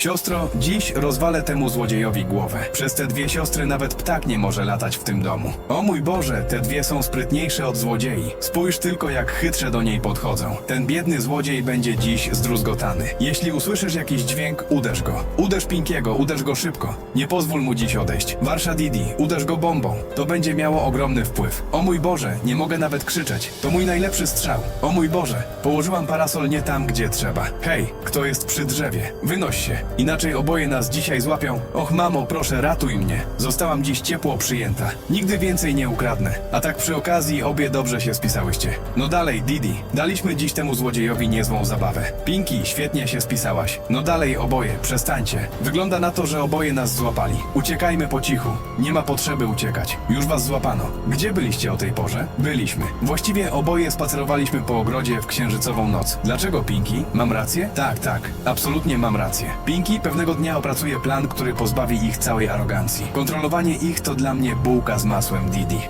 Siostro, dziś rozwalę temu złodziejowi głowę. Przez te dwie siostry nawet ptak nie może latać w tym domu. O mój Boże, te dwie są sprytniejsze od złodziei. Spójrz tylko jak chytrze do niej podchodzą. Ten biedny złodziej będzie dziś zdruzgotany. Jeśli usłyszysz jakiś dźwięk, uderz go. Uderz Pinkiego, uderz go szybko. Nie pozwól mu dziś odejść. Warsza Didi, uderz go bombą. To będzie miało ogromny wpływ. O mój Boże, nie mogę nawet krzyczeć. To mój najlepszy strzał. O mój Boże, położyłam parasol nie tam, gdzie trzeba. Hej, kto jest przy drzewie? Wynoś się. Inaczej oboje nas dzisiaj złapią. Och mamo, proszę ratuj mnie. Zostałam dziś ciepło przyjęta. Nigdy więcej nie ukradnę. A tak przy okazji obie dobrze się spisałyście. No dalej, Didi. Daliśmy dziś temu złodziejowi niezłą zabawę. Pinki, świetnie się spisałaś. No dalej oboje, przestańcie. Wygląda na to, że oboje nas złapali. Uciekajmy po cichu. Nie ma potrzeby uciekać. Już was złapano. Gdzie byliście o tej porze? Byliśmy. Właściwie oboje spacerowaliśmy po ogrodzie w księżycową noc. Dlaczego Pinki? Mam rację? Tak, tak. Absolutnie mam rację. Pinki pewnego dnia opracuje plan, który pozbawi ich całej arogancji. Kontrolowanie ich to dla mnie bułka z masłem Didi.